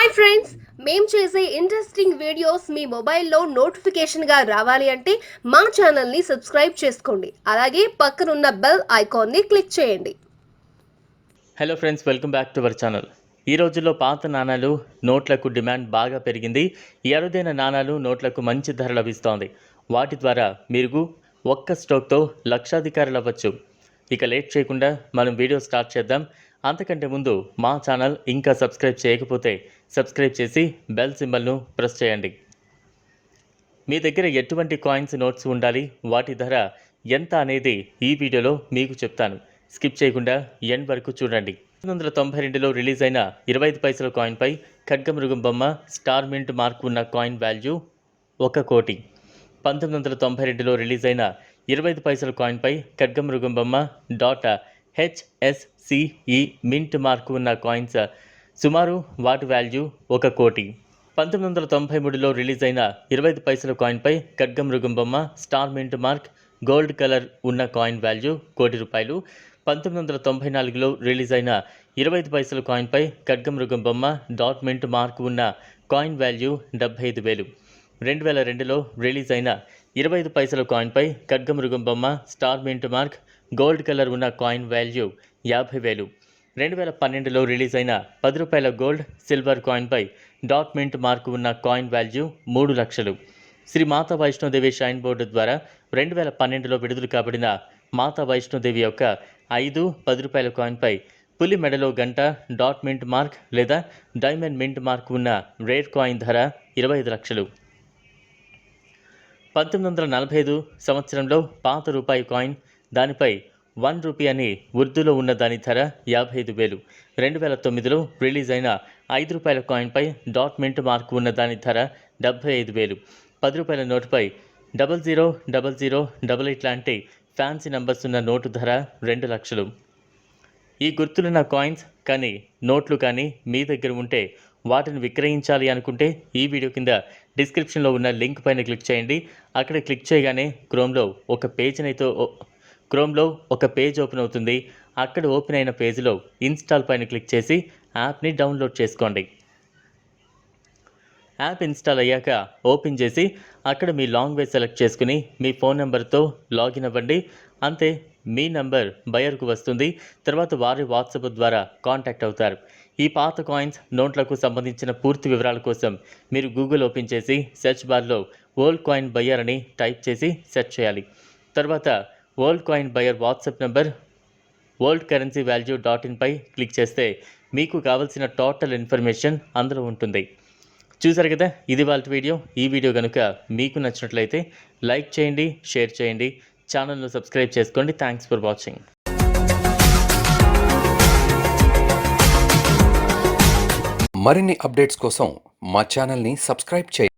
Hi friends మేము చేసే interesting videos మీ మొబైల్లో నోటిఫికేషన్గా రావాలి అంటే మా ఛానల్ని సబ్స్క్రైబ్ చేసుకోండి. అలాగే పక్కనున్న బెల్ ఐకాన్ని క్లిక్ చేయండి. Hello friends welcome back to our channel ఈ రోజుల్లో పాత నాణాలు నోట్లకు డిమాండ్ బాగా పెరిగింది. ఎరుదైన నాణాలు నోట్లకు మంచి ధర లభిస్తోంది. వాటి ద్వారా మీరు ఒక్క స్టోక్తో లక్షాధికారులు అవ్వచ్చు. ఇక లేట్ చేయకుండా మనం వీడియో స్టార్ట్ చేద్దాం. అంతకంటే ముందు మా ఛానల్ ఇంకా సబ్స్క్రైబ్ చేయకపోతే సబ్స్క్రైబ్ చేసి బెల్ సింబల్ను ప్రెస్ చేయండి. మీ దగ్గర ఎటువంటి కాయిన్స్ నోట్స్ ఉండాలి? వాటి ధర ఎంత అనేది ఈ వీడియోలో మీకు చెప్తాను. స్కిప్ చేయకుండా ఎండ్ వరకు చూడండి. పంతొమ్మిది వందల తొంభై రెండులో రిలీజ్ అయిన ఇరవై ఐదు పైసల కాయిన్పై ఖడ్గమృగం బొమ్మ స్టార్ మింట్ మార్క్ ఉన్న కాయిన్ వాల్యూ ఒక కోటి. పంతొమ్మిది వందల తొంభై రెండులో రిలీజ్ అయిన ఇరవై ఐదు పైసల కాయిన్పై ఖడ్గమృగం బొమ్మ డాటా హెచ్ఎస్సిఈ మింట్ మార్క్ ఉన్న కాయిన్స్ సుమారు వాటి వాల్యూ ఒక కోటి. పంతొమ్మిది వందల తొంభై మూడులో రిలీజ్ అయిన ఇరవై ఐదు పైసల కాయిన్పై ఖడ్గమృగం బొమ్మ star mint mark gold colour ఉన్న కాయిన్ వాల్యూ కోటి రూపాయలు. పంతొమ్మిది వందల తొంభై నాలుగులో రిలీజ్ అయిన ఇరవై ఐదు పైసల కాయిన్పై ఖడ్గమృగం బొమ్మ డాట్ మింట్ మార్క్ ఉన్న కాయిన్ వాల్యూ డెబ్బై ఐదు వేలు. రెండు వేల రెండులో రిలీజ్ అయిన ఇరవై ఐదు పైసల కాయిన్పై ఖడ్గమృగం బొమ్మ star mint mark gold colour ఉన్న కాయిన్ వాల్యూ యాభై వేలు. రెండు వేల పన్నెండులో రిలీజ్ అయిన పది రూపాయల గోల్డ్ సిల్వర్ కాయిన్పై డాట్ మింట్ మార్క్ ఉన్న కాయిన్ వాల్యూ మూడు లక్షలు. శ్రీ మాతా వైష్ణోదేవి షైన్ బోర్డు ద్వారా రెండు వేల పన్నెండులో విడుదల కాబడిన మాతా వైష్ణోదేవి యొక్క ఐదు పది రూపాయల కాయిన్పై పులి మెడలో గంట డాట్ మింట్ మార్క్ లేదా డైమండ్ మింట్ మార్క్ ఉన్న రేర్ కాయిన్ ధర ఇరవై ఐదు లక్షలు. పంతొమ్మిది వందల నలభై ఐదు సంవత్సరంలో పాత రూపాయి కాయిన్ దానిపై వన్ రూపీ అని ఉర్దూలో ఉన్న దాని ధర యాభై ఐదు వేలు. రెండు వేల తొమ్మిదిలో రిలీజ్ అయిన ఐదు రూపాయల కాయిన్పై డాట్ మింట్ మార్క్ ఉన్న దాని ధర డెబ్బై ఐదు వేలు. పది రూపాయల నోటుపై double zero double zero double eight లాంటి ఫ్యాన్సీ నంబర్స్ ఉన్న నోటు ధర రెండు లక్షలు. ఈ గుర్తులున్న కాయిన్స్ కానీ నోట్లు కానీ మీ దగ్గర ఉంటే వాటిని విక్రయించాలి అనుకుంటే ఈ వీడియో కింద డిస్క్రిప్షన్లో ఉన్న లింక్ పైన క్లిక్ చేయండి. అక్కడ క్లిక్ చేయగానే క్రోమ్లో ఒక పేజీనైతే క్రోమ్లో ఒక పేజ్ ఓపెన్ అవుతుంది. అక్కడ ఓపెన్ అయిన పేజీలో ఇన్స్టాల్ పైన క్లిక్ చేసి యాప్ని డౌన్లోడ్ చేసుకోండి. యాప్ ఇన్స్టాల్ అయ్యాక ఓపెన్ చేసి అక్కడ మీ లాంగ్వేజ్ సెలెక్ట్ చేసుకుని మీ ఫోన్ నెంబర్తో లాగిన్ అవ్వండి. అంతే మీ నంబర్ బయర్కు వస్తుంది. తర్వాత వారి వాట్సాప్ ద్వారా కాంటాక్ట్ అవుతారు. ఈ పాత కాయిన్స్ నోట్లకు సంబంధించిన పూర్తి వివరాల కోసం మీరు గూగుల్ ఓపెన్ చేసి సెర్చ్ బార్లో ఓల్డ్ కాయిన్ బయ్యర్ అని టైప్ చేసి సెర్చ్ చేయాలి. తర్వాత world coin buyer WhatsApp number world currency value dot ఇన్పై click చేస్తే మీకు కావలసిన టోటల్ ఇన్ఫర్మేషన్ అందులో ఉంటుంది. చూసారు కదా? ఇది వాళ్ళ వీడియో. ఈ వీడియో కనుక మీకు నచ్చినట్లయితే లైక్ చేయండి షేర్ చేయండి ఛానల్ను సబ్స్క్రైబ్ చేసుకోండి. థ్యాంక్స్ ఫర్ వాచింగ్ మరిన్ని అప్డేట్స్ కోసం మా ఛానల్ని సబ్స్క్రైబ్ చేయండి.